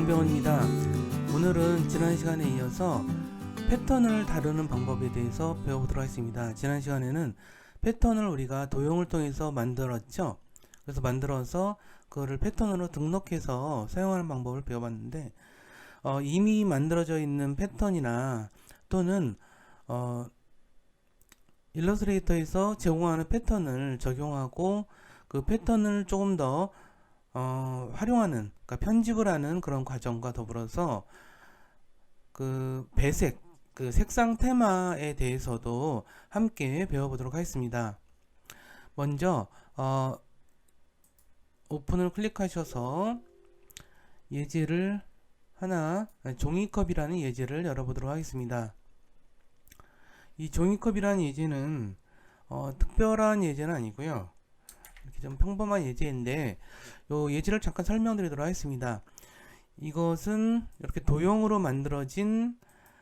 공병원입니다. 오늘은 지난 시간에 이어서 패턴을 다루는 방법에 대해서 배워보도록 하겠습니다. 지난 시간에는 패턴을 우리가 도형을 통해서 만들었죠? 그래서 만들어서 그거를 패턴으로 등록해서 사용하는 방법을 배워봤는데 어, 이미 만들어져 있는 패턴이나 또는 어, 일러스트레이터에서 제공하는 패턴을 적용하고 그 패턴을 조금 더 어, 활용하는, 그러니까 편집을 하는 그런 과정과 더불어서 그 배색, 그 색상 테마에 대해서도 함께 배워보도록 하겠습니다. 먼저 어, 오픈을 클릭하셔서 예제를 하나, 종이컵이라는 예제를 열어보도록 하겠습니다. 이 종이컵이라는 예제는 어, 특별한 예제는 아니고요. 좀 평범한 예제인데 요 예제를 잠깐 설명드리도록 하겠습니다. 이것은 이렇게 도형으로 만들어진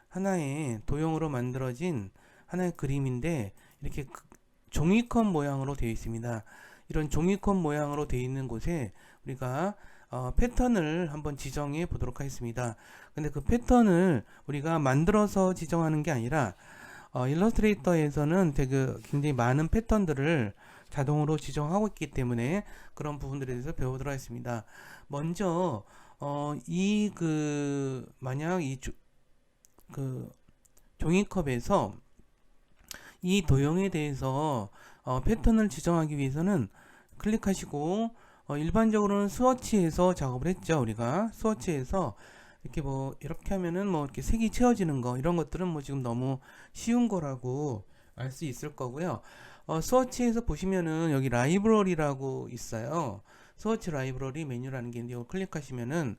하나의 도형으로 만들어진 하나의 그림인데 이렇게 그- 종이컵 모양으로 되어 있습니다. 이런 종이컵 모양으로 되어 있는 곳에 우리가 어, 패턴을 한번 지정해 보도록 하겠습니다. 근데 그 패턴을 우리가 만들어서 지정하는 게 아니라 어, 일러스트레이터에서는 되게 굉장히 많은 패턴들을 자동으로 지정하고 있기 때문에 그런 부분들에 대해서 배우도록 하겠습니다. 먼저 어, 이 그 만약 이 그 종이컵에서 이 도형에 대해서 어, 패턴을 지정하기 위해서는 클릭하시고 어, 일반적으로는 스워치에서 작업을 했죠 우리가 스워치에서 이렇게 뭐 이렇게 하면은 뭐 이렇게 색이 채워지는 거 이런 것들은 뭐 지금 너무 쉬운 거라고 알 수 있을 거고요. 어, 스워치에서 보시면은 여기 라이브러리라고 있어요. 스워치 라이브러리 메뉴라는 게 있는데 이거 클릭하시면은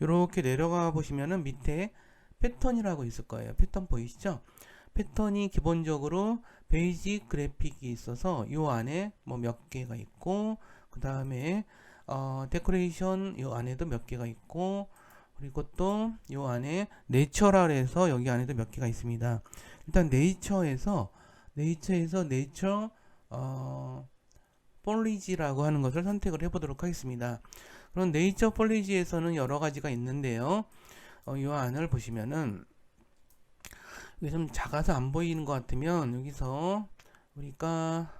이렇게 내려가 보시면은 밑에 패턴이라고 있을 거예요. 패턴 보이시죠? 패턴이 기본적으로 베이직 그래픽이 있어서 요 안에 뭐 몇 개가 있고 그 다음에 어, 데코레이션 요 안에도 몇 개가 있고 그리고 또요 안에 내처럴에서 여기 안에도 몇 개가 있습니다. 일단 네이처에서 네이처에서 네이처 어 폴리지라고 하는 것을 선택을 해보도록 하겠습니다. 그럼 네이처 폴리지에서는 여러 가지가 있는데요. 어, 이 안을 보시면은 이게 좀 작아서 안 보이는 것 같으면 여기서 우리가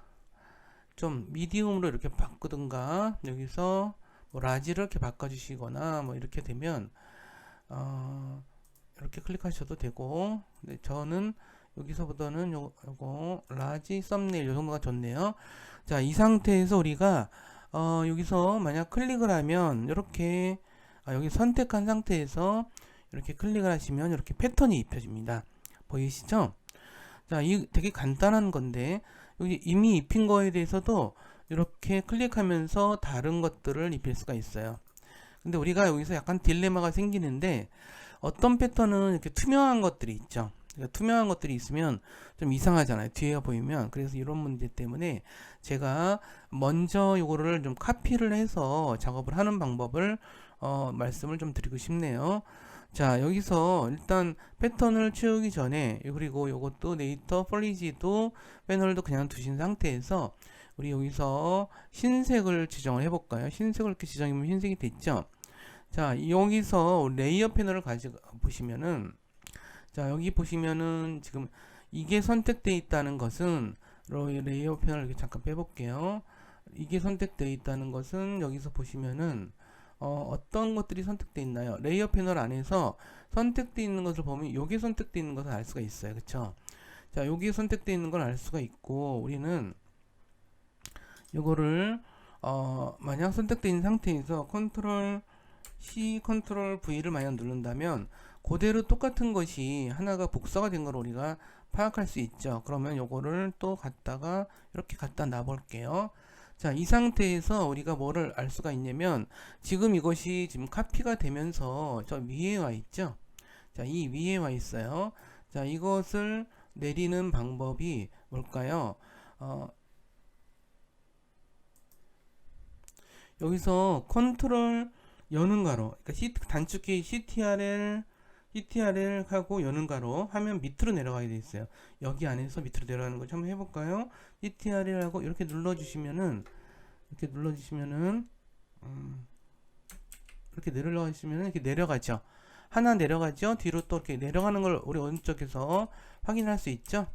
좀 미디움으로 이렇게 바꾸든가 여기서 뭐 라지를 이렇게 바꿔주시거나 뭐 이렇게 되면 어, 이렇게 클릭하셔도 되고 근데 저는 여기서부터는 요, 요거 라지 썸네일 요 정도가 좋네요. 자 이 상태에서 우리가 어, 여기서 만약 클릭을 하면 이렇게 아, 여기 선택한 상태에서 이렇게 클릭을 하시면 이렇게 패턴이 입혀집니다. 보이시죠? 자 이 되게 간단한 건데 여기 이미 입힌 거에 대해서도 이렇게 클릭하면서 다른 것들을 입힐 수가 있어요. 근데 우리가 여기서 약간 딜레마가 생기는데 어떤 패턴은 이렇게 투명한 것들이 있죠 그러니까 투명한 것들이 있으면 좀 이상하잖아요. 뒤에 보이면. 그래서 이런 문제 때문에 제가 먼저 요거를 좀 카피를 해서 작업을 하는 방법을 어, 말씀을 좀 드리고 싶네요. 자, 여기서 일단 패턴을 채우기 전에 그리고 요것도 네이터 폴리지도 패널도 그냥 두신 상태에서 우리 여기서 흰색을 지정을 해볼까요? 흰색을 이렇게 지정하면 흰색이 됐죠? 자, 여기서 레이어 패널을 가져 보시면은 자 여기 보시면은 지금 이게 선택되어 있다는 것은 로- 레이어 패널 이렇게 잠깐 빼볼게요. 이게 선택되어 있다는 것은 여기서 보시면은 어, 어떤 것들이 선택되어 있나요? 레이어 패널 안에서 선택되어 있는 것을 보면 여기 선택되어 있는 것을 알 수가 있어요. 그쵸? 자 여기 선택되어 있는 걸 알 수가 있고 우리는 요거를 어, 만약 선택되어 있는 상태에서 컨트롤 C 컨트롤 V를 만약 누른다면 그대로 똑같은 것이 하나가 복사가 된 걸 우리가 파악할 수 있죠. 그러면 요거를 또 갖다가 이렇게 갖다 놔 볼게요. 자, 이 상태에서 우리가 뭐를 알 수가 있냐면 지금 이것이 지금 카피가 되면서 저 위에 와 있죠. 자, 이 위에 와 있어요. 자, 이것을 내리는 방법이 뭘까요? 어, 여기서 컨트롤 여는 가로, 그러니까 단축키 CTRL CTRL 하고 여는 가로 하면 밑으로 내려가게 돼 있어요. 여기 안에서 밑으로 내려가는 거 한번 해볼까요? CTRL 하고 이렇게 눌러주시면은 이렇게 눌러주시면은 음, 이렇게 내려가시면 이렇게 내려가죠. 하나 내려가죠. 뒤로 또 이렇게 내려가는 걸 우리 오른쪽에서 확인할 수 있죠.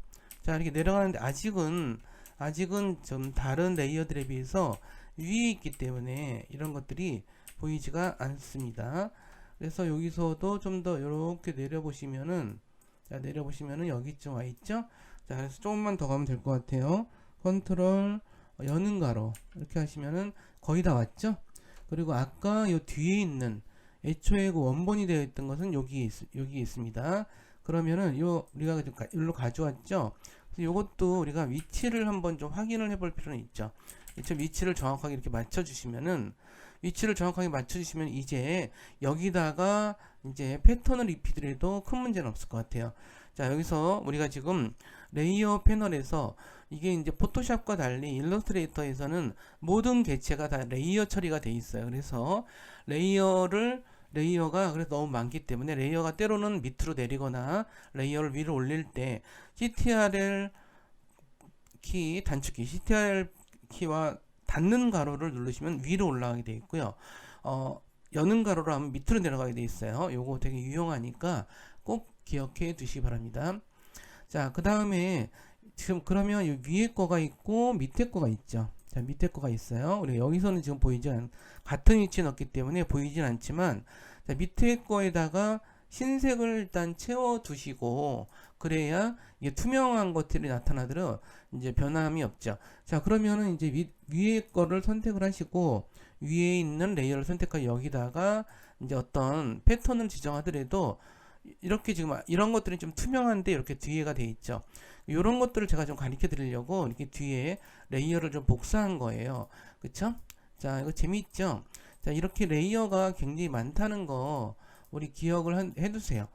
자, 이렇게 내려가는데 아직은 아직은 좀 다른 레이어들에 비해서 위에 있기 때문에 이런 것들이 보이지가 않습니다. 그래서 여기서도 좀 더 이렇게 내려보시면은 자, 내려보시면은 여기쯤 와 있죠. 자, 그래서 조금만 더 가면 될 것 같아요. 컨트롤 여는 가로 이렇게 하시면은 거의 다 왔죠. 그리고 아까 요 뒤에 있는 애초에 그 원본이 되어 있던 것은 여기 있, 여기 있습니다. 그러면은 요 우리가 좀 가- 일로 가져왔죠. 요것도 우리가 위치를 한번 좀 확인을 해볼 필요는 있죠. 이쪽 위치를 정확하게 이렇게 맞춰 주시면은 위치를 정확하게 맞춰 주시면 이제 여기다가 이제 패턴을 입히더라도 큰 문제는 없을 것 같아요. 자, 여기서 우리가 지금 레이어 패널에서 이게 이제 포토샵과 달리 일러스트레이터에서는 모든 개체가 다 레이어 처리가 돼 있어요. 그래서 레이어를 레이어가 그래서 너무 많기 때문에 레이어가 때로는 밑으로 내리거나 레이어를 위로 올릴 때 CTRL 키 단축키 CTRL 키와 닫는 가로를 누르시면 위로 올라가게 되어 있고요. 어, 여는 가로로 하면 밑으로 내려가게 되어 있어요. 요거 되게 유용하니까 꼭 기억해 두시기 바랍니다. 자, 그 다음에 지금 그러면 이 위에 거가 있고 밑에 거가 있죠. 자, 밑에 거가 있어요. 우리 여기서는 지금 보이지 않, 같은 위치에 넣기 때문에 보이진 않지만, 자, 밑에 거에다가 흰색을 일단 채워 두시고, 그래야 이게 투명한 것들이 나타나더라 이제 변함이 없죠. 자, 그러면은 이제 위, 위에 거를 선택을 하시고, 위에 있는 레이어를 선택하고 여기다가 이제 어떤 패턴을 지정하더라도 이렇게 지금 이런 것들이 좀 투명한데 이렇게 뒤에가 돼 있죠. 이런 것들을 제가 좀 가르쳐 드리려고 이렇게 뒤에 레이어를 좀 복사한 거예요. 그쵸? 자, 이거 재미있죠? 자, 이렇게 레이어가 굉장히 많다는 거 우리 기억을 한- 해두세요.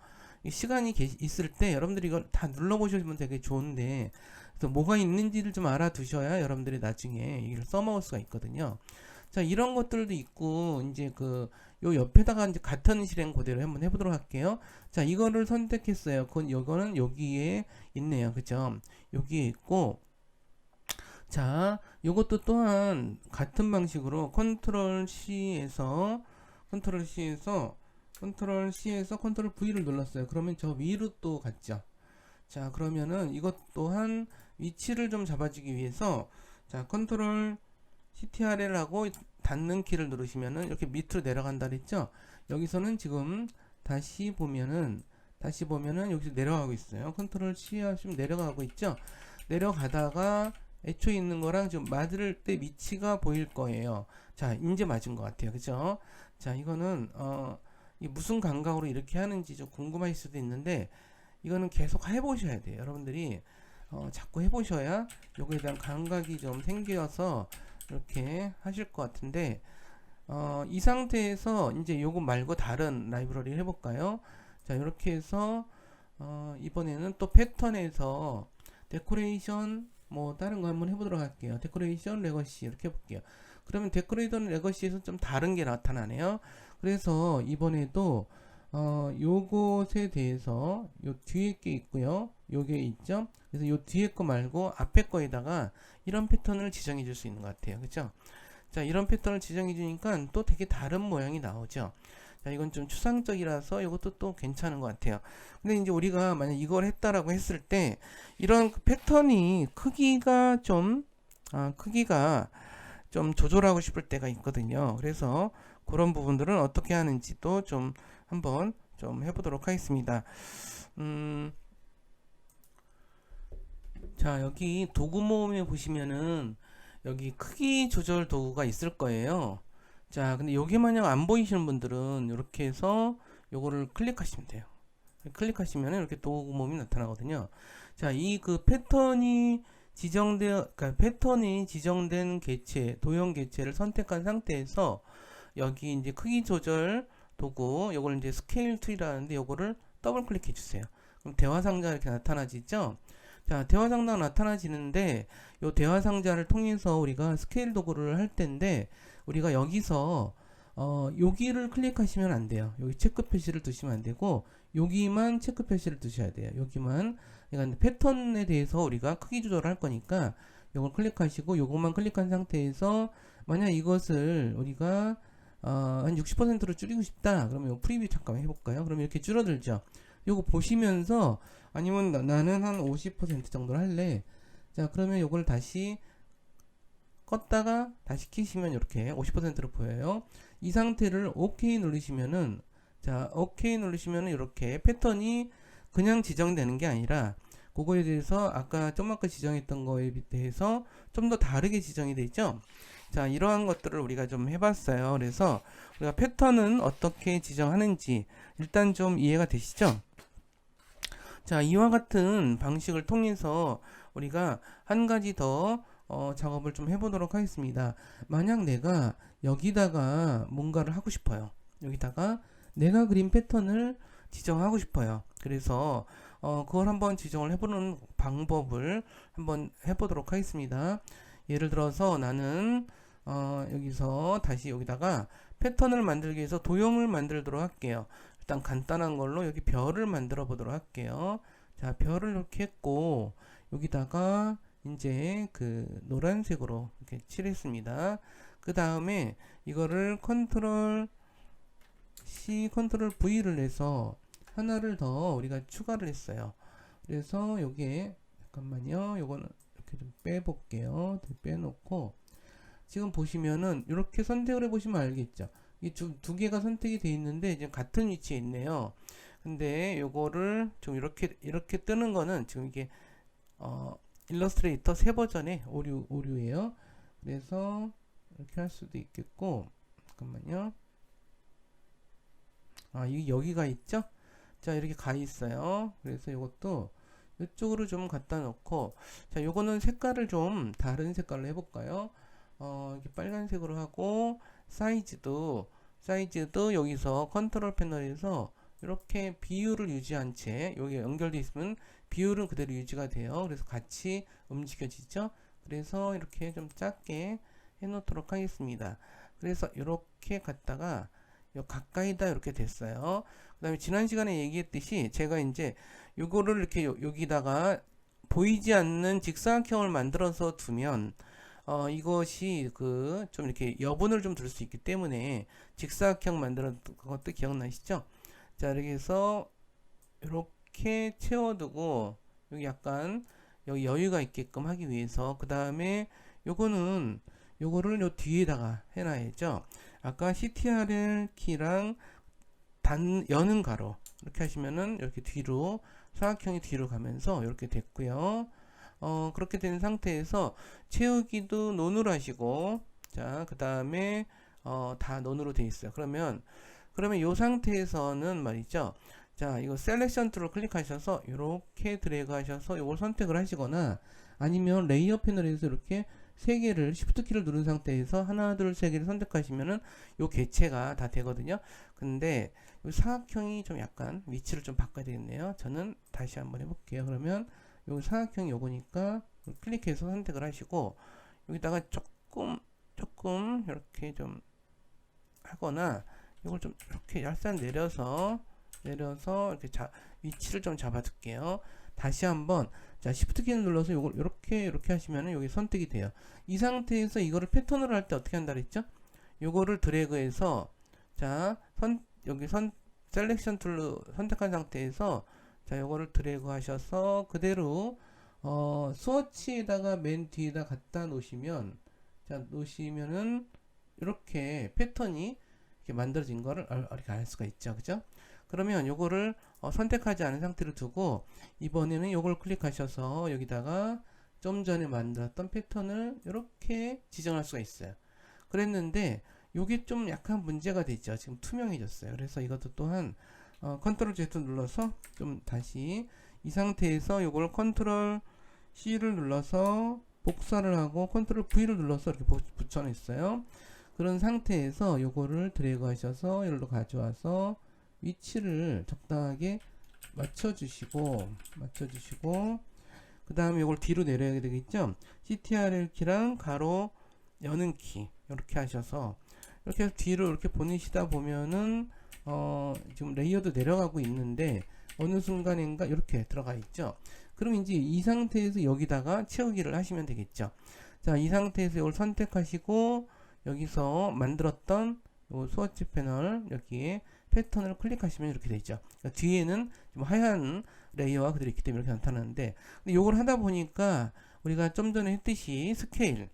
이 시간이 계- 있을 때 여러분들이 이걸 다 눌러보시면 되게 좋은데 그래서 뭐가 있는지를 좀 알아두셔야 여러분들이 나중에 이걸 써먹을 수가 있거든요. 자, 이런 것들도 있고 이제 그 요 옆에다가 이제 같은 실행 그대로 한번 해보도록 할게요. 자, 이거를 선택했어요. 그건 요거는 여기에 있네요. 그죠? 여기에 있고 자, 요것도 또한 같은 방식으로 컨트롤 C에서 컨트롤 C에서 컨트롤 C에서 컨트롤 V를 눌렀어요. 그러면 저 위로 또 갔죠. 자, 그러면은 이것 또한 위치를 좀 잡아주기 위해서 자, 컨트롤 CTRL 하고 닫는 키를 누르시면은 이렇게 밑으로 내려간다 그랬죠? 여기서는 지금 다시 보면은 다시 보면은 여기서 내려가고 있어요. 컨트롤 C 하시면 내려가고 있죠? 내려가다가 애초에 있는 거랑 좀 맞을 때 위치가 보일 거예요. 자, 이제 맞은 것 같아요. 그죠? 자, 이거는 어, 이 무슨 감각으로 이렇게 하는지 좀 궁금하실 수도 있는데 이거는 계속 해보셔야 돼요. 여러분들이 어, 자꾸 해보셔야 요거에 대한 감각이 좀 생겨서 이렇게 하실 것 같은데 어, 이 상태에서 이제 요거 말고 다른 라이브러리 해볼까요? 자, 이렇게 해서 어, 이번에는 또 패턴에서 데코레이션 뭐 다른 거 한번 해보도록 할게요. 데코레이션 레거시 이렇게 해볼게요. 그러면 데코레이션 레거시에서 좀 다른 게 나타나네요. 그래서 이번에도 어, 요것에 대해서 요 뒤에 게 있고요. 요게 있죠. 그래서 요 뒤에 거 말고 앞에 거에다가 이런 패턴을 지정해 줄 수 있는 것 같아요. 그죠? 자, 이런 패턴을 지정해 주니까 또 되게 다른 모양이 나오죠. 자, 이건 좀 추상적이라서 이것도 또 괜찮은 것 같아요. 근데 이제 우리가 만약 이걸 했다라고 했을 때 이런 그 패턴이 크기가 좀 아, 크기가 좀 조절하고 싶을 때가 있거든요. 그래서 그런 부분들은 어떻게 하는지도 좀 한번 좀 해보도록 하겠습니다. 음, 자, 여기 도구 모음에 보시면은 여기 크기 조절 도구가 있을 거예요. 자, 근데 여기 만약 안 보이시는 분들은 이렇게 해서 요거를 클릭하시면 돼요. 클릭하시면 이렇게 도구 모음이 나타나거든요. 자, 이 그 패턴이 지정되어, 그러니까 패턴이 지정된 개체, 도형 개체를 선택한 상태에서 여기 이제 크기 조절 도구, 요걸 이제 스케일 툴이라는데 요거를 더블 클릭해 주세요. 그럼 대화 상자 이렇게 나타나지죠? 자, 대화 상자가 나타나지는데 요 대화 상자를 통해서 우리가 스케일 도구를 할 텐데 우리가 여기서 어, 여기를 클릭하시면 안 돼요. 여기 체크 표시를 두시면 안 되고 여기만 체크 표시를 두셔야 돼요. 여기만 그러니까 패턴에 대해서 우리가 크기 조절을 할 거니까 이걸 클릭하시고 요것만 클릭한 상태에서 만약 이것을 우리가 어, 한 60%로 줄이고 싶다. 그러면 요 프리뷰 잠깐 해볼까요? 그럼 이렇게 줄어들죠. 요거 보시면서 아니면 나, 나는 한 50% 정도를 할래. 자, 그러면 요걸 다시 껐다가 다시 키시면 이렇게 50%로 보여요. 이 상태를 OK 누르시면은 자, OK 누르시면은 이렇게 패턴이 그냥 지정되는 게 아니라 그거에 대해서 아까 좀 아까 지정했던 거에 대해서 좀 더 다르게 지정이 되죠. 자, 이러한 것들을 우리가 좀 해봤어요. 그래서 우리가 패턴은 어떻게 지정하는지 일단 좀 이해가 되시죠? 자, 이와 같은 방식을 통해서 우리가 한 가지 더 어, 작업을 좀 해보도록 하겠습니다. 만약 내가 여기다가 뭔가를 하고 싶어요. 여기다가 내가 그린 패턴을 지정하고 싶어요. 그래서 어, 그걸 한번 지정을 해보는 방법을 한번 해보도록 하겠습니다. 예를 들어서 나는 어, 여기서 다시 여기다가 패턴을 만들기 위해서 도형을 만들도록 할게요. 일단 간단한 걸로 여기 별을 만들어 보도록 할게요. 자, 별을 이렇게 했고 여기다가 이제 그 노란색으로 이렇게 칠했습니다. 그 다음에 이거를 컨트롤 C, 컨트롤 V를 해서 하나를 더 우리가 추가를 했어요. 그래서 여기에 잠깐만요. 요거는 이렇게 좀 빼볼게요. 빼놓고 지금 보시면은 이렇게 선택을 해보시면 알겠죠. 이두 개가 선택이 돼 있는데 지금 같은 위치에 있네요. 근데 요거를 좀 이렇게 이렇게 뜨는 거는 지금 이게 어 일러스트레이터 새 버전의 오류 오류예요. 그래서 이렇게 할 수도 있겠고 잠깐만요. 아, 이 여기가 있죠? 자, 이렇게 가 있어요. 그래서 이것도 이쪽으로 좀 갖다 놓고 자, 요거는 색깔을 좀 다른 색깔로 해 볼까요? 어, 이렇게 빨간색으로 하고 사이즈도 사이즈도 여기서 컨트롤 패널에서 이렇게 비율을 유지한 채 여기 연결되어 있으면 비율은 그대로 유지가 돼요. 그래서 같이 움직여지죠. 그래서 이렇게 좀 작게 해 놓도록 하겠습니다. 그래서 이렇게 갔다가 요 가까이다 이렇게 됐어요. 그 다음에 지난 시간에 얘기했듯이 제가 이제 요거를 이렇게 요, 여기다가 보이지 않는 직사각형을 만들어서 두면 어, 이것이 그 좀 이렇게 여분을 좀둘수 있기 때문에 직사각형 만들었던 것도 기억나시죠? 자, 이렇게 해서 이렇게 채워두고 여기 약간 여기 여유가 있게끔 하기 위해서 그 다음에 요거는 요거를 요 뒤에다가 해놔야죠. 아까 CTRL 키랑 단 여는 가로 이렇게 하시면은 이렇게 뒤로 사각형이 뒤로 가면서 이렇게 됐고요. 어, 그렇게 된 상태에서 채우기도 논으로 하시고 자, 그 다음에 어, 다 논으로 돼 있어요. 그러면 그러면 이 상태에서는 말이죠. 자, 이거 셀렉션 툴을 클릭하셔서 이렇게 드래그 하셔서 이걸 선택을 하시거나 아니면 레이어 패널에서 이렇게 세 개를 시프트 키를 누른 상태에서 하나, 둘, 세 개를 선택하시면은 요 개체가 다 되거든요. 근데 요 사각형이 좀 약간 위치를 좀 바꿔야 되겠네요. 저는 다시 한번 해볼게요. 그러면 요 사각형이 요거니까 클릭해서 선택을 하시고 여기다가 조금 조금 이렇게 좀 하거나 이걸 좀 이렇게 얄쌍 내려서 내려서 이렇게 자, 위치를 좀 잡아 둘게요. 다시 한번 자 시프트 키를 눌러서 이걸 이렇게 이렇게 하시면은 여기 선택이 돼요. 이 상태에서 이거를 패턴으로 할 때 어떻게 한다 그랬죠? 요거를 드래그해서 자 선 여기 선 셀렉션 툴로 선택한 상태에서 자 요거를 드래그 하셔서 그대로 어 스워치에다가 맨 뒤에다 갖다 놓으시면 자 놓으시면은 이렇게 패턴이 이렇게 만들어진 거를 이렇게 알 수가 있죠 그죠 그러면 요거를 어, 선택하지 않은 상태로 두고 이번에는 요걸 클릭하셔서 여기다가 좀 전에 만들었던 패턴을 이렇게 지정할 수가 있어요. 그랬는데 요게 좀 약간 문제가 되죠. 지금 투명해졌어요. 그래서 이것도 또한 어, 컨트롤 Z 눌러서 좀 다시 이 상태에서 요걸 컨트롤 C를 눌러서 복사를 하고 컨트롤 V를 눌러서 이렇게 붙여냈어요. 그런 상태에서 요거를 드래그 하셔서 이리로 가져와서 위치를 적당하게 맞춰주시고 맞춰주시고 그 다음에 이걸 뒤로 내려야 되겠죠 CTRL 키랑 가로 여는 키 이렇게 하셔서 이렇게 해서 뒤로 이렇게 보내시다 보면은 어, 지금 레이어도 내려가고 있는데 어느 순간인가 이렇게 들어가 있죠. 그럼 이제 이 상태에서 여기다가 채우기를 하시면 되겠죠. 자, 이 상태에서 이걸 선택하시고 여기서 만들었던 요 스워치 패널 여기에 패턴을 클릭하시면 이렇게 되죠. 그러니까 뒤에는 좀 하얀 레이어가 그대로 있기 때문에 이렇게 나타나는데 근데 요걸 하다 보니까 우리가 좀 전에 했듯이 스케일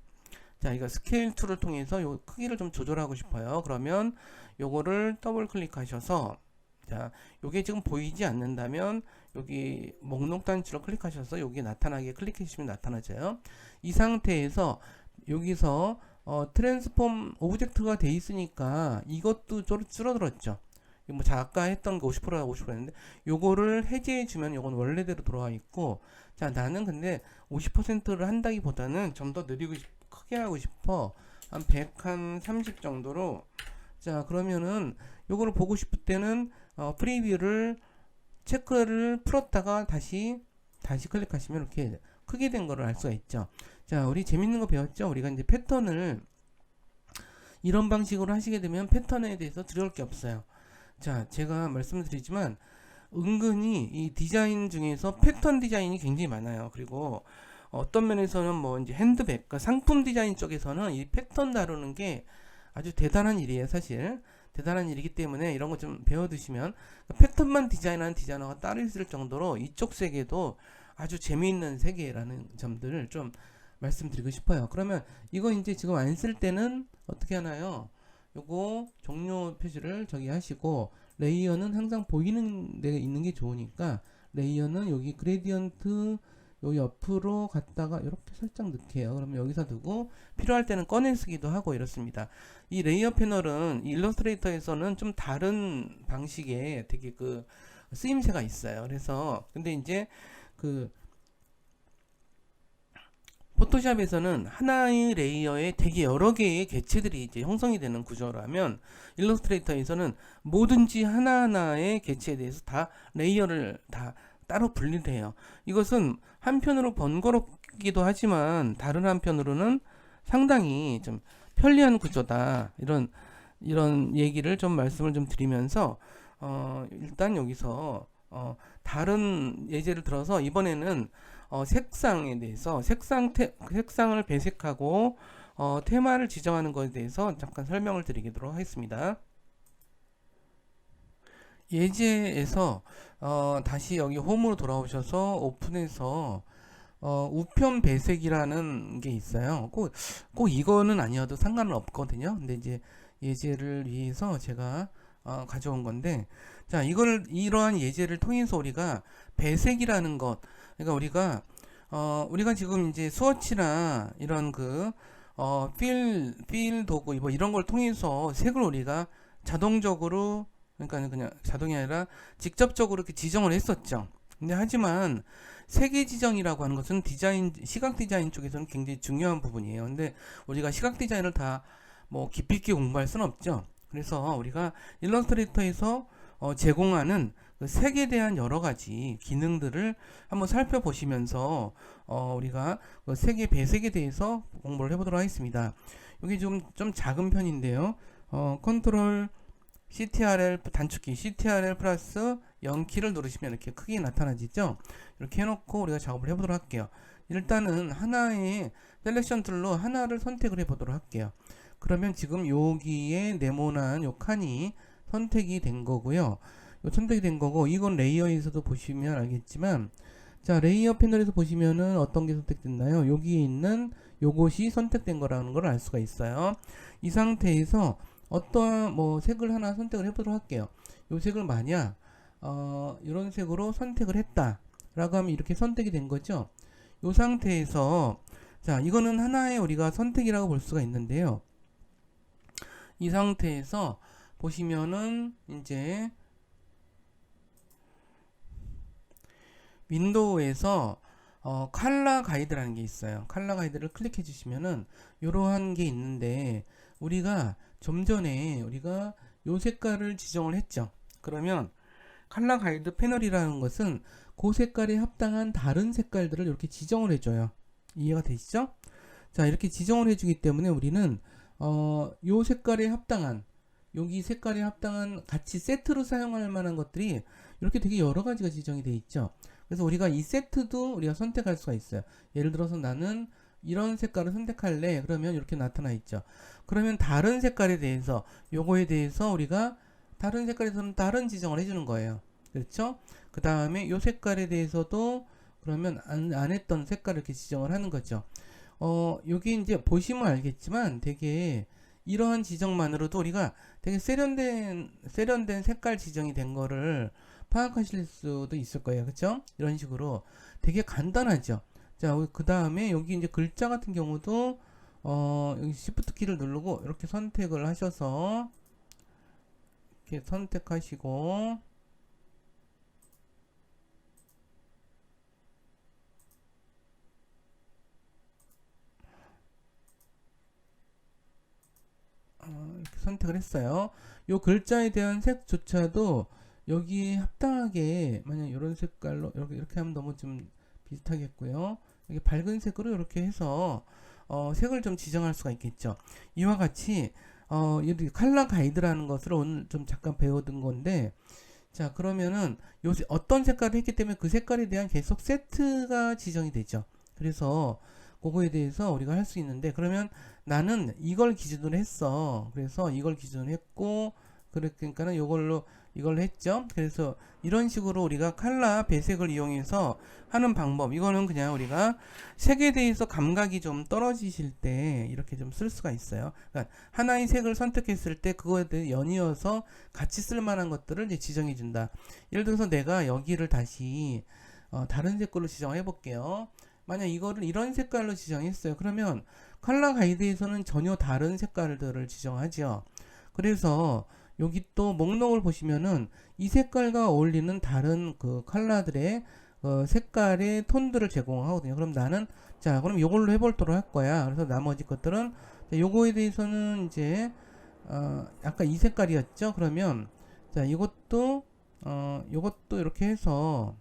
자 이거 스케일 툴을 통해서 요 크기를 좀 조절하고 싶어요. 그러면 요거를 더블 클릭하셔서 자 요게 지금 보이지 않는다면 여기 목록 단추를 클릭하셔서 여기 나타나게 클릭해 주시면 나타나져요. 이 상태에서 여기서 어, 트랜스폼 오브젝트가 돼 있으니까 이것도 좀 줄어들었죠. 뭐 아까 했던 거 50%가 50%였는데 요거를 해제해 주면 요건 원래대로 돌아와 있고 자 나는 근데 50%를 한다기보다는 좀 더 느리고 싶, 크게 하고 싶어 한130 정도로 자 그러면은 요거를 보고 싶을 때는 어, 프리뷰를 체크를 풀었다가 다시 다시 클릭하시면 이렇게 크게 된 거를 알 수가 있죠. 자, 우리 재밌는 거 배웠죠? 우리가 이제 패턴을 이런 방식으로 하시게 되면 패턴에 대해서 두려울 게 없어요. 자, 제가 말씀을 드리지만 은근히 이 디자인 중에서 패턴 디자인이 굉장히 많아요. 그리고 어떤 면에서는 뭐 이제 핸드백, 그러니까 상품 디자인 쪽에서는 이 패턴 다루는 게 아주 대단한 일이에요, 사실. 대단한 일이기 때문에 이런 거 좀 배워두시면 패턴만 디자인하는 디자이너가 따로 있을 정도로 이쪽 세계도 아주 재미있는 세계라는 점들을 좀 말씀드리고 싶어요. 그러면 이거 이제 지금 안 쓸 때는 어떻게 하나요? 요거 종료 표시를 저기 하시고 레이어는 항상 보이는 데 있는 게 좋으니까 레이어는 여기 그레디언트 요 옆으로 갔다가 이렇게 살짝 넣게요. 그러면 여기서 두고 필요할 때는 꺼내 쓰기도 하고 이렇습니다. 이 레이어 패널은 일러스트레이터에서는 좀 다른 방식의 되게 그 쓰임새가 있어요. 그래서 근데 이제 그 포토샵에서는 하나의 레이어에 되게 여러 개의 개체들이 이제 형성이 되는 구조라면 일러스트레이터에서는 뭐든지 하나하나의 개체에 대해서 다 레이어를 다 따로 분리를 해요. 이것은 한편으로 번거롭기도 하지만 다른 한편으로는 상당히 좀 편리한 구조다. 이런 이런 얘기를 좀 말씀을 좀 드리면서 어 일단 여기서 어 다른 예제를 들어서 이번에는 어 색상에 대해서 색상 테, 색상을 배색하고 어 테마를 지정하는 것에 대해서 잠깐 설명을 드리도록 하겠습니다. 예제에서 어, 다시 여기 홈으로 돌아오셔서 오픈해서 어, 우편 배색이라는 게 있어요. 꼭, 꼭 이거는 아니어도 상관은 없거든요. 근데 이제 예제를 위해서 제가 어, 가져온 건데, 자, 이걸, 이러한 예제를 통해서 우리가 배색이라는 것, 그러니까 우리가, 어, 우리가 지금 이제 스워치나 이런 그, 어, 필, 필 도구, 뭐 이런 걸 통해서 색을 우리가 자동적으로 그러니까 그냥 자동이 아니라 직접적으로 이렇게 지정을 했었죠. 근데 하지만 세계 지정이라고 하는 것은 디자인 시각 디자인 쪽에서는 굉장히 중요한 부분이에요. 근데 우리가 시각 디자인을 다 뭐 깊이 있게 공부할 수는 없죠. 그래서 우리가 일러스트레이터에서 어 제공하는 그 색에 대한 여러 가지 기능들을 한번 살펴보시면서 어 우리가 그 색의 배색에 대해서 공부를 해보도록 하겠습니다. 여기 좀 좀 작은 편인데요. 어 컨트롤 CTRL 단축키 CTRL 플러스 0키를 누르시면 이렇게 크게 나타나지죠 이렇게 해놓고 우리가 작업을 해보도록 할게요 일단은 하나의 셀렉션 툴로 하나를 선택을 해보도록 할게요 그러면 지금 여기에 네모난 요 칸이 선택이 된 거고요 요 선택이 된 거고 이건 레이어에서도 보시면 알겠지만 자 레이어 패널에서 보시면은 어떤 게 선택됐나요 여기에 있는 요것이 선택된 거라는 걸 알 수가 있어요 이 상태에서 어떤 뭐 색을 하나 선택을 해보도록 할게요. 요 색을 만약 어, 이런 색으로 선택을 했다 라고 하면 이렇게 선택이 된 거죠. 요 상태에서 자 이거는 하나의 우리가 선택이라고 볼 수가 있는데요. 이 상태에서 보시면은 이제 윈도우에서 어, 칼라 가이드라는 게 있어요. 칼라 가이드를 클릭해 주시면은 이러한 게 있는데 우리가 좀 전에 우리가 요 색깔을 지정을 했죠. 그러면 칼라 가이드 패널이라는 것은 그 색깔에 합당한 다른 색깔들을 이렇게 지정을 해줘요. 이해가 되시죠? 자, 이렇게 지정을 해주기 때문에 우리는 어, 요 색깔에 합당한 여기 색깔에 합당한 같이 세트로 사용할 만한 것들이 이렇게 되게 여러 가지가 지정이 되어 있죠. 그래서 우리가 이 세트도 우리가 선택할 수가 있어요. 예를 들어서 나는 이런 색깔을 선택할래. 그러면 이렇게 나타나 있죠. 그러면 다른 색깔에 대해서 요거에 대해서 우리가 다른 색깔에서는 다른 지정을 해주는 거예요. 그렇죠? 그 다음에 요 색깔에 대해서도 그러면 안, 안 했던 색깔을 이렇게 지정을 하는 거죠. 어 여기 이제 보시면 알겠지만 되게 이러한 지정만으로도 우리가 되게 세련된 세련된 색깔 지정이 된 거를 파악하실 수도 있을 거예요. 그렇죠? 이런 식으로 되게 간단하죠. 자, 그 다음에 여기 이제 글자 같은 경우도 어, 여기 Shift 키를 누르고 이렇게 선택을 하셔서 이렇게 선택하시고 어, 이렇게 선택을 했어요. 요 글자에 대한 색조차도 여기에 합당하게 만약 이런 색깔로 이렇게 이렇게 하면 너무 좀 비슷하겠고요. 여기 밝은 색으로 이렇게 해서 어, 색을 좀 지정할 수가 있겠죠. 이와 같이 어, 여기 컬러 가이드라는 것을 오늘 좀 잠깐 배워둔 건데 자 그러면은 요새 어떤 색깔을 했기 때문에 그 색깔에 대한 계속 세트가 지정이 되죠. 그래서 그거에 대해서 우리가 할 수 있는데 그러면 나는 이걸 기준으로 했어. 그래서 이걸 기준으로 했고 그러니까는 요걸로 이걸 했죠. 그래서 이런 식으로 우리가 칼라 배색을 이용해서 하는 방법 이거는 그냥 우리가 색에 대해서 감각이 좀 떨어지실 때 이렇게 좀 쓸 수가 있어요. 그러니까 하나의 색을 선택했을 때 그거에 대해 연이어서 같이 쓸 만한 것들을 이제 지정해 준다. 예를 들어서 내가 여기를 다시 어, 다른 색깔로 지정해 볼게요. 만약 이거를 이런 색깔로 지정했어요. 그러면 컬러 가이드에서는 전혀 다른 색깔들을 지정하죠. 그래서 여기 또 목록을 보시면은 이 색깔과 어울리는 다른 그 컬러들의 어, 색깔의 톤들을 제공하거든요. 그럼 나는 자 그럼 요걸로 해볼도록 할 거야. 그래서 나머지 것들은 자, 요거에 대해서는 이제 어, 아까 이 색깔이었죠. 그러면 자 이것도 어, 요것도 이렇게 해서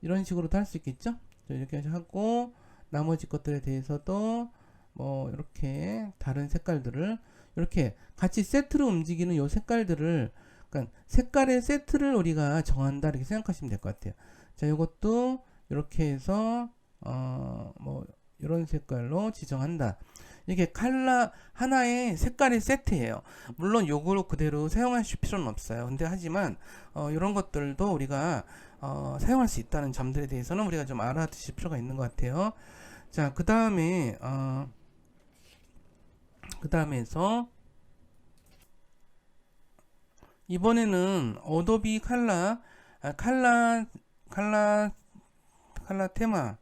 이런 식으로도 할 수 있겠죠. 자, 이렇게 하고 나머지 것들에 대해서도 뭐 이렇게 다른 색깔들을 이렇게 같이 세트로 움직이는 요 색깔들을 그러니까 색깔의 세트를 우리가 정한다 이렇게 생각하시면 될 것 같아요. 자, 이것도 이렇게 해서 어 뭐 이런 색깔로 지정한다. 이게 칼라 하나의 색깔의 세트예요. 물론 요걸 그대로 사용하실 필요는 없어요. 근데 하지만 어, 이런 것들도 우리가 어, 사용할 수 있다는 점들에 대해서는 우리가 좀 알아두실 필요가 있는 것 같아요. 자, 그 다음에 어, 그 다음에서 이번에는 어도비 칼라 아, 칼라 칼라 칼라 테마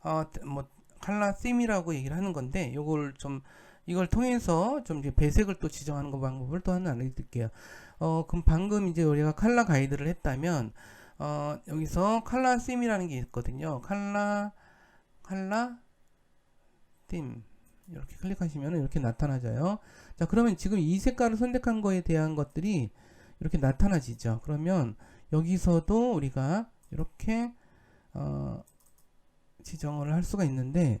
어뭐 칼라 셈이라고 얘기를 하는 건데 요걸 좀 이걸 통해서 좀 이제 배색을 또 지정하는 거 방법을 또 하나 알려드릴게요. 어 그럼 방금 이제 우리가 칼라 가이드를 했다면 어 여기서 칼라 셈이라는 게 있거든요. 칼라 칼라 셈 이렇게 클릭하시면 이렇게 나타나져요. 자, 그러면 지금 이 색깔을 선택한 거에 대한 것들이 이렇게 나타나지죠. 그러면 여기서도 우리가 이렇게 어, 지정을 할 수가 있는데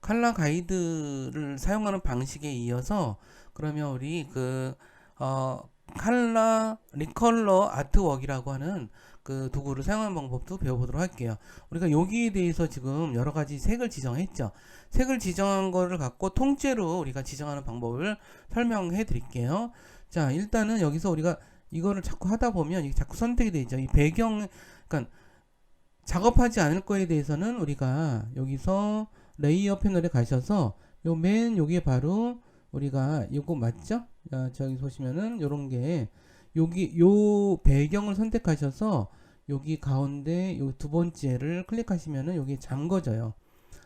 칼라 가이드를 사용하는 방식에 이어서 그러면 우리 그 어, 칼라 리컬러 아트웍이라고 하는 그 도구를 사용하는 방법도 배워보도록 할게요. 우리가 여기에 대해서 지금 여러 가지 색을 지정했죠. 색을 지정한 거를 갖고 통째로 우리가 지정하는 방법을 설명해 드릴게요. 자, 일단은 여기서 우리가 이거를 자꾸 하다 보면 이게 자꾸 선택이 되죠. 이 배경, 그러니까 작업하지 않을 거에 대해서는 우리가 여기서 레이어 패널에 가셔서 요 맨 여기에 바로 우리가 이거 맞죠? 자, 저기 보시면은 요런 게 여기 요 배경을 선택하셔서 여기 가운데 요 두 번째를 클릭하시면은 여기 잠궈져요.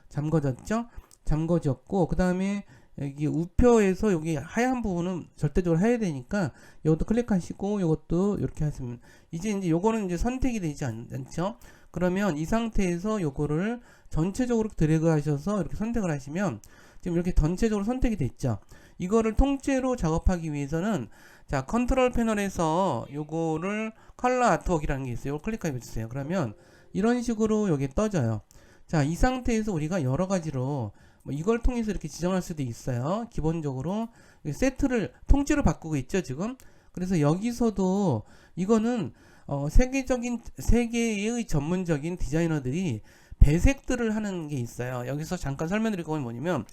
잠궈졌죠? 잠궈졌고 그 다음에 여기 우표에서 여기 하얀 부분은 절대적으로 해야 되니까 이것도 클릭하시고 이것도 이렇게 하시면 이제 이제 요거는 이제 선택이 되지 않, 않죠? 그러면 이 상태에서 요거를 전체적으로 드래그 하셔서 이렇게 선택을 하시면 지금 이렇게 전체적으로 선택이 됐죠. 이거를 통째로 작업하기 위해서는 자 컨트롤 패널에서 요거를 컬러 아트웍이라는 게 있어요. 클릭해 주세요. 그러면 이런 식으로 여기 떠져요. 자 이 상태에서 우리가 여러 가지로 뭐 이걸 통해서 이렇게 지정할 수도 있어요. 기본적으로 세트를 통째로 바꾸고 있죠 지금. 그래서 여기서도 이거는 어, 세계적인 세계의 전문적인 디자이너들이 배색들을 하는 게 있어요. 여기서 잠깐 설명드릴 건 뭐냐면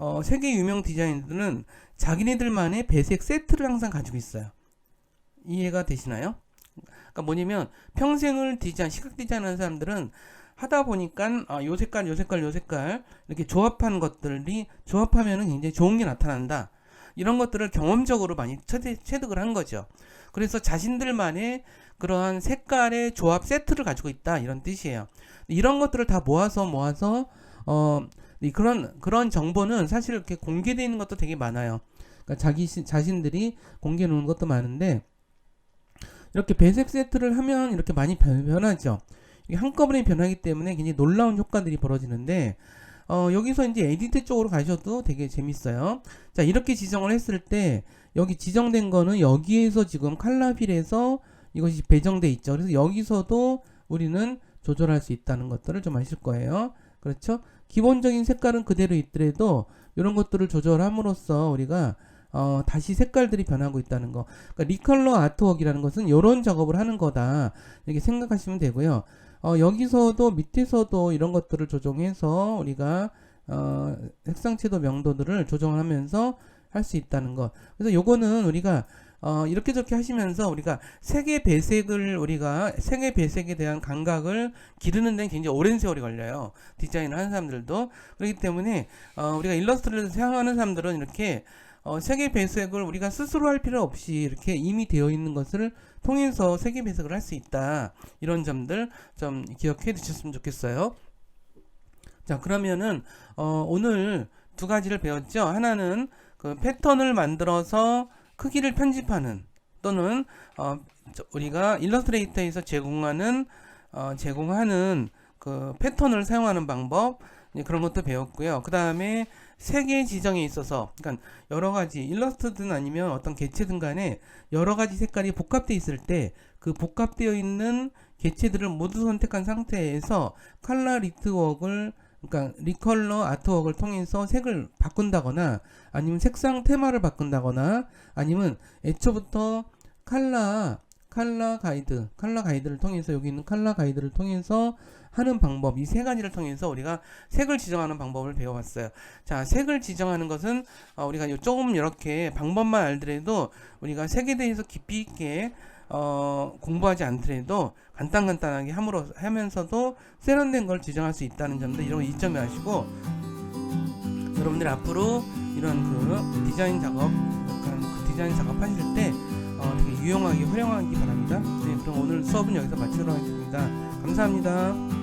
어, 세계 유명 디자인들은 자기네들만의 배색 세트를 항상 가지고 있어요. 이해가 되시나요? 그러니까 뭐냐면 평생을 디자인, 시각 디자인하는 사람들은 하다 보니까 아, 요 색깔, 요 색깔, 요 색깔 이렇게 조합한 것들이 조합하면은 굉장히 좋은 게 나타난다. 이런 것들을 경험적으로 많이 체득, 체득을 한 거죠. 그래서 자신들만의 그러한 색깔의 조합 세트를 가지고 있다 이런 뜻이에요. 이런 것들을 다 모아서 모아서 어이 그런 그런 정보는 사실 이렇게 공개되어 있는 것도 되게 많아요. 그러니까 자기 시- 자신들이 공개해 놓은 것도 많은데 이렇게 배색 세트를 하면 이렇게 많이 변- 변하죠. 이게 한꺼번에 변하기 때문에 굉장히 놀라운 효과들이 벌어지는데 어, 여기서 이제 에디트 쪽으로 가셔도 되게 재밌어요. 자, 이렇게 지정을 했을 때 여기 지정된 거는 여기에서 지금 칼라필에서 이것이 배정돼 있죠. 그래서 여기서도 우리는 조절할 수 있다는 것들을 좀 아실 거예요. 그렇죠? 기본적인 색깔은 그대로 있더라도 이런 것들을 조절함으로써 우리가 어, 다시 색깔들이 변하고 있다는 거. 그러니까 리컬러 아트웍이라는 것은 이런 작업을 하는 거다. 이렇게 생각하시면 되고요. 어, 여기서도 밑에서도 이런 것들을 조정해서 우리가 어, 색상채도 명도들을 조정하면서 할 수 있다는 것. 그래서 요거는 우리가 어, 이렇게 저렇게 하시면서 우리가 색의 배색을 우리가 색의 배색에 대한 감각을 기르는 데는 굉장히 오랜 세월이 걸려요. 디자인을 하는 사람들도. 그렇기 때문에 어, 우리가 일러스트를 사용하는 사람들은 이렇게 어, 색의 배색을 우리가 스스로 할 필요 없이 이렇게 이미 되어 있는 것을 통해서 색의 배색을 할 수 있다. 이런 점들 좀 기억해 두셨으면 좋겠어요. 자, 그러면은 어, 오늘 두 가지를 배웠죠. 하나는 그 패턴을 만들어서 크기를 편집하는 또는 어, 저- 우리가 일러스트레이터에서 제공하는 어, 제공하는 그 패턴을 사용하는 방법 그런 것도 배웠고요. 그 다음에 색의 지정에 있어서 그러니까 여러 가지 일러스트든 아니면 어떤 개체든 간에 여러 가지 색깔이 복합되어 있을 때 그 복합되어 있는 개체들을 모두 선택한 상태에서 컬러 리트웍을 그러니까 리컬러 아트웍을 통해서 색을 바꾼다거나 아니면 색상 테마를 바꾼다거나 아니면 애초부터 컬러 컬러 가이드 컬러 가이드를 통해서 여기 있는 컬러 가이드를 통해서 하는 방법 이 세 가지를 통해서 우리가 색을 지정하는 방법을 배워봤어요. 자 색을 지정하는 것은 어, 우리가 요 조금 이렇게 방법만 알더라도 우리가 색에 대해서 깊이 있게 어, 공부하지 않더라도 간단간단하게 함으로 하면서도 세련된 걸 지정할 수 있다는 점도 이런 이점에 아시고 여러분들 앞으로 이런 그 디자인 작업 약간 그 디자인 작업 하실 때 어, 되게 유용하게 활용하기 바랍니다. 네, 그럼 오늘 수업은 여기서 마치도록 하겠습니다. 감사합니다.